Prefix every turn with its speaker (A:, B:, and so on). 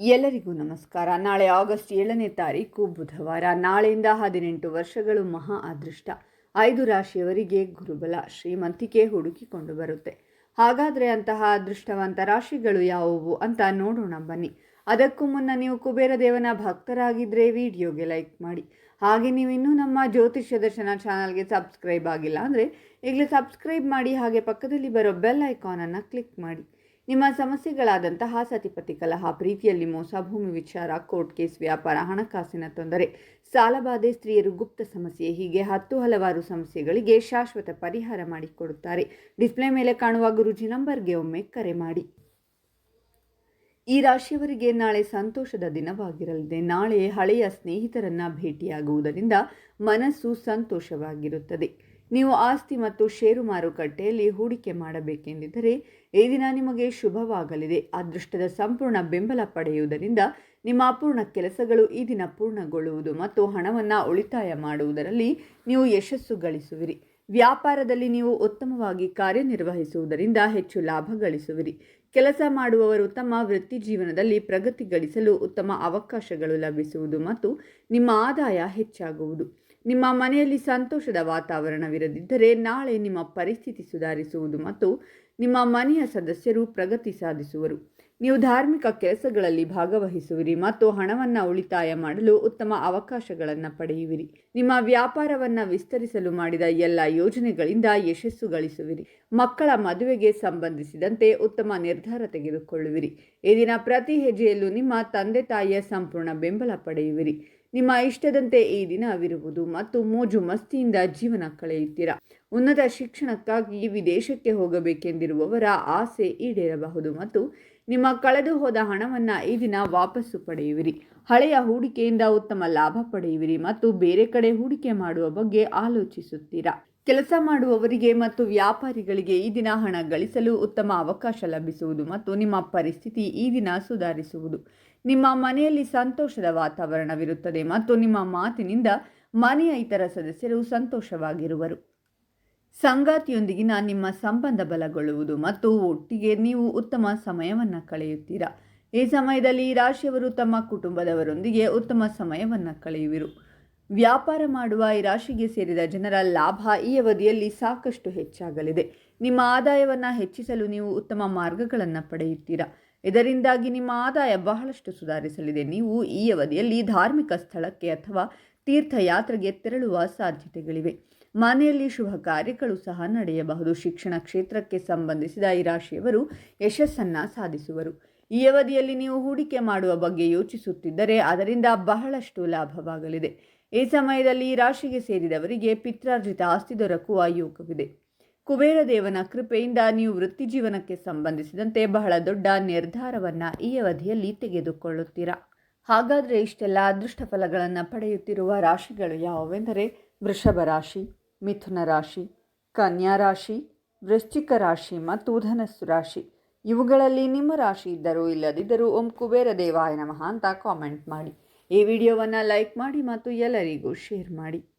A: ಎಲ್ಲರಿಗೂ ನಮಸ್ಕಾರ. ನಾಳೆ ಆಗಸ್ಟ್ ಏಳನೇ ತಾರೀಕು ಬುಧವಾರ. ನಾಳೆಯಿಂದ ಹದಿನೆಂಟು ವರ್ಷಗಳು ಮಹಾ ಅದೃಷ್ಟ. ಐದು ರಾಶಿಯವರಿಗೆ ಗುರುಬಲ, ಶ್ರೀಮಂತಿಕೆ ಹುಡುಕಿಕೊಂಡು ಬರುತ್ತೆ. ಹಾಗಾದರೆ ಅಂತಹ ಅದೃಷ್ಟವಂತ ರಾಶಿಗಳು ಯಾವುವು ಅಂತ ನೋಡೋಣ ಬನ್ನಿ. ಅದಕ್ಕೂ ಮುನ್ನ ನೀವು ಕುಬೇರ ದೇವನ ಭಕ್ತರಾಗಿದ್ದರೆ ವಿಡಿಯೋಗೆ ಲೈಕ್ ಮಾಡಿ. ಹಾಗೆ ನೀವು ಇನ್ನೂ ನಮ್ಮ ಜ್ಯೋತಿಷ್ಯ ದರ್ಶನ ಚಾನಲ್ಗೆ ಸಬ್ಸ್ಕ್ರೈಬ್ ಆಗಿಲ್ಲ ಅಂದರೆ ಈಗಲೇ ಸಬ್ಸ್ಕ್ರೈಬ್ ಮಾಡಿ ಹಾಗೆ ಪಕ್ಕದಲ್ಲಿ ಬರೋ ಬೆಲ್ ಐಕಾನನ್ನು ಕ್ಲಿಕ್ ಮಾಡಿ. ನಿಮ್ಮ ಸಮಸ್ಯೆಗಳಾದಂತಹ ಸತಿಪತಿ ಕಲಹ ಪ್ರೀತಿಯಲ್ಲಿ ಮೋಸ, ಭೂಮಿ ವಿಚಾರ, ಕೋರ್ಟ್ ಕೇಸ್, ವ್ಯಾಪಾರ, ಹಣಕಾಸಿನ ತೊಂದರೆ ಸಾಲಬಾಧೆ ಸ್ತ್ರೀಯರು ಗುಪ್ತ ಸಮಸ್ಯೆ, ಹೀಗೆ ಹತ್ತು ಹಲವಾರು ಸಮಸ್ಯೆಗಳಿಗೆ ಶಾಶ್ವತ ಪರಿಹಾರ ಮಾಡಿಕೊಡುತ್ತಾರೆ. ಡಿಸ್ಪ್ಲೇ ಮೇಲೆ ಕಾಣುವ ಗುರುಜಿ ನಂಬರ್ಗೆ ಒಮ್ಮೆ ಕರೆ ಮಾಡಿ. ಈ ರಾಶಿಯವರಿಗೆ ನಾಳೆ ಸಂತೋಷದ ದಿನವಾಗಿರಲಿದೆ. ನಾಳೆ ಹಳೆಯ ಸ್ನೇಹಿತರನ್ನ ಭೇಟಿಯಾಗುವುದರಿಂದ ಮನಸ್ಸು ಸಂತೋಷವಾಗಿರುತ್ತದೆ. ನೀವು ಆಸ್ತಿ ಮತ್ತು ಷೇರು ಮಾರುಕಟ್ಟೆಯಲ್ಲಿ ಹೂಡಿಕೆ ಮಾಡಬೇಕೆಂದಿದ್ದರೆ ಈ ದಿನ ನಿಮಗೆ ಶುಭವಾಗಲಿದೆ. ಅದೃಷ್ಟದ ಸಂಪೂರ್ಣ ಬೆಂಬಲ ಪಡೆಯುವುದರಿಂದ ನಿಮ್ಮ ಅಪೂರ್ಣ ಕೆಲಸಗಳು ಈ ದಿನ ಪೂರ್ಣಗೊಳ್ಳುವುದು ಮತ್ತು ಹಣವನ್ನು ಉಳಿತಾಯ ಮಾಡುವುದರಲ್ಲಿ ನೀವು ಯಶಸ್ಸು ಗಳಿಸುವಿರಿ. ವ್ಯಾಪಾರದಲ್ಲಿ ನೀವು ಉತ್ತಮವಾಗಿ ಕಾರ್ಯನಿರ್ವಹಿಸುವುದರಿಂದ ಹೆಚ್ಚು ಲಾಭ ಗಳಿಸುವಿರಿ. ಕೆಲಸ ಮಾಡುವವರು ತಮ್ಮ ವೃತ್ತಿ ಜೀವನದಲ್ಲಿ ಪ್ರಗತಿ ಗಳಿಸಲು ಉತ್ತಮ ಅವಕಾಶಗಳು ಲಭಿಸುವುದು ಮತ್ತು ನಿಮ್ಮ ಆದಾಯ ಹೆಚ್ಚಾಗುವುದು. ನಿಮ್ಮ ಮನೆಯಲ್ಲಿ ಸಂತೋಷದ ವಾತಾವರಣವಿರದಿದ್ದರೆ ನಾಳೆ ನಿಮ್ಮ ಪರಿಸ್ಥಿತಿ ಸುಧಾರಿಸುವುದು ಮತ್ತು ನಿಮ್ಮ ಮನೆಯ ಸದಸ್ಯರು ಪ್ರಗತಿ ಸಾಧಿಸುವರು. ನೀವು ಧಾರ್ಮಿಕ ಕೆಲಸಗಳಲ್ಲಿ ಭಾಗವಹಿಸುವಿರಿ ಮತ್ತು ಹಣವನ್ನು ಉಳಿತಾಯ ಮಾಡಲು ಉತ್ತಮ ಅವಕಾಶಗಳನ್ನು ಪಡೆಯುವಿರಿ. ನಿಮ್ಮ ವ್ಯಾಪಾರವನ್ನು ವಿಸ್ತರಿಸಲು ಮಾಡಿದ ಎಲ್ಲ ಯೋಜನೆಗಳಿಂದ ಯಶಸ್ಸು ಗಳಿಸುವಿರಿ. ಮಕ್ಕಳ ಮದುವೆಗೆ ಸಂಬಂಧಿಸಿದಂತೆ ಉತ್ತಮ ನಿರ್ಧಾರ ತೆಗೆದುಕೊಳ್ಳುವಿರಿ. ಈ ದಿನ ಪ್ರತಿ ಹೆಜ್ಜೆಯಲ್ಲೂ ನಿಮ್ಮ ತಂದೆ ತಾಯಿಯ ಸಂಪೂರ್ಣ ಬೆಂಬಲ ಪಡೆಯುವಿರಿ. ನಿಮ್ಮ ಇಷ್ಟದಂತೆ ಈ ದಿನವಿರುವುದು ಮತ್ತು ಮೋಜು ಮಸ್ತಿಯಿಂದ ಜೀವನ ಕಳೆಯುತ್ತೀರಾ. ಉನ್ನತ ಶಿಕ್ಷಣಕ್ಕಾಗಿ ವಿದೇಶಕ್ಕೆ ಹೋಗಬೇಕೆಂದಿರುವವರ ಆಸೆ ಈಡೇರಬಹುದು ಮತ್ತು ನಿಮ್ಮ ಕಳೆದು ಹೋದ ಹಣವನ್ನು ಈ ದಿನ ವಾಪಸ್ಸು ಪಡೆಯುವಿರಿ. ಹಳೆಯ ಹೂಡಿಕೆಯಿಂದ ಉತ್ತಮ ಲಾಭ ಪಡೆಯುವಿರಿ ಮತ್ತು ಬೇರೆ ಕಡೆ ಹೂಡಿಕೆ ಮಾಡುವ ಬಗ್ಗೆ ಆಲೋಚಿಸುತ್ತೀರಾ. ಕೆಲಸ ಮಾಡುವವರಿಗೆ ಮತ್ತು ವ್ಯಾಪಾರಿಗಳಿಗೆ ಈ ದಿನ ಹಣ ಗಳಿಸಲು ಉತ್ತಮ ಅವಕಾಶ ಲಭಿಸುವುದು ಮತ್ತು ನಿಮ್ಮ ಪರಿಸ್ಥಿತಿ ಈ ದಿನ ಸುಧಾರಿಸುವುದು. ನಿಮ್ಮ ಮನೆಯಲ್ಲಿ ಸಂತೋಷದ ವಾತಾವರಣವಿರುತ್ತದೆ ಮತ್ತು ನಿಮ್ಮ ಮಾತಿನಿಂದ ಮನೆಯ ಇತರ ಸದಸ್ಯರು ಸಂತೋಷವಾಗಿರುವರು. ಸಂಗಾತಿಯೊಂದಿಗಿನ ನಿಮ್ಮ ಸಂಬಂಧ ಬಲಗೊಳ್ಳುವುದು ಮತ್ತು ಒಟ್ಟಿಗೆ ನೀವು ಉತ್ತಮ ಸಮಯವನ್ನು ಕಳೆಯುತ್ತೀರಾ. ಈ ಸಮಯದಲ್ಲಿ ರಾಶಿಯವರು ತಮ್ಮ ಕುಟುಂಬದವರೊಂದಿಗೆ ಉತ್ತಮ ಸಮಯವನ್ನು ಕಳೆಯುವಿರು. ವ್ಯಾಪಾರ ಮಾಡುವ ಈ ರಾಶಿಗೆ ಸೇರಿದ ಜನರ ಲಾಭ ಈ ಅವಧಿಯಲ್ಲಿ ಸಾಕಷ್ಟು ಹೆಚ್ಚಾಗಲಿದೆ. ನಿಮ್ಮ ಆದಾಯವನ್ನು ಹೆಚ್ಚಿಸಲು ನೀವು ಉತ್ತಮ ಮಾರ್ಗಗಳನ್ನು ಪಡೆಯುತ್ತೀರಾ? ಇದರಿಂದಾಗಿ ನಿಮ್ಮ ಆದಾಯ ಬಹಳಷ್ಟು ಸುಧಾರಿಸಲಿದೆ. ನೀವು ಈ ಅವಧಿಯಲ್ಲಿ ಧಾರ್ಮಿಕ ಸ್ಥಳಕ್ಕೆ ಅಥವಾ ತೀರ್ಥಯಾತ್ರೆಗೆ ತೆರಳುವ ಸಾಧ್ಯತೆಗಳಿವೆ. ಮನೆಯಲ್ಲಿ ಶುಭ ಕಾರ್ಯಗಳು ಸಹ ನಡೆಯಬಹುದು. ಶಿಕ್ಷಣ ಕ್ಷೇತ್ರಕ್ಕೆ ಸಂಬಂಧಿಸಿದ ಈ ರಾಶಿಯವರು ಯಶಸ್ಸನ್ನು ಸಾಧಿಸುವರು. ಈ ಅವಧಿಯಲ್ಲಿ ನೀವು ಹೂಡಿಕೆ ಮಾಡುವ ಬಗ್ಗೆ ಯೋಚಿಸುತ್ತಿದ್ದರೆ ಅದರಿಂದ ಬಹಳಷ್ಟು ಲಾಭವಾಗಲಿದೆ. ಈ ಸಮಯದಲ್ಲಿ ರಾಶಿಗೆ ಸೇರಿದವರಿಗೆ ಪಿತ್ರಾರ್ಜಿತ ಆಸ್ತಿ ದೊರಕುವ ಯೋಗವಿದೆ ಕುಬೇರ ದೇವನ ಕೃಪೆಯಿಂದ ನೀವು ವೃತ್ತಿ ಜೀವನಕ್ಕೆ ಸಂಬಂಧಿಸಿದಂತೆ ಬಹಳ ದೊಡ್ಡ ನಿರ್ಧಾರವನ್ನು ಈ ಅವಧಿಯಲ್ಲಿ ತೆಗೆದುಕೊಳ್ಳುತ್ತೀರಾ? ಹಾಗಾದರೆ ಇಷ್ಟೆಲ್ಲ ಅದೃಷ್ಟ ಫಲಗಳನ್ನು ಪಡೆಯುತ್ತಿರುವ ರಾಶಿಗಳು ಯಾವುವೆಂದರೆ ವೃಷಭ ರಾಶಿ, ಮಿಥುನ ರಾಶಿ, ಕನ್ಯಾ ರಾಶಿ, ವೃಶ್ಚಿಕ ರಾಶಿ ಮತ್ತು ಧನಸ್ಸು ರಾಶಿ. ಇವುಗಳಲ್ಲಿ ನಿಮ್ಮ ರಾಶಿ ಇದ್ದರೂ ಇಲ್ಲದಿದ್ದರೂ ಓಂ ಕುಬೇರ ದೇವಾಯ ನಮಃ ಅಂತ ಕಾಮೆಂಟ್ ಮಾಡಿ. ಈ ವಿಡಿಯೋವನ್ನು ಲೈಕ್ ಮಾಡಿ ಮತ್ತು ಎಲ್ಲರಿಗೂ ಶೇರ್ ಮಾಡಿ.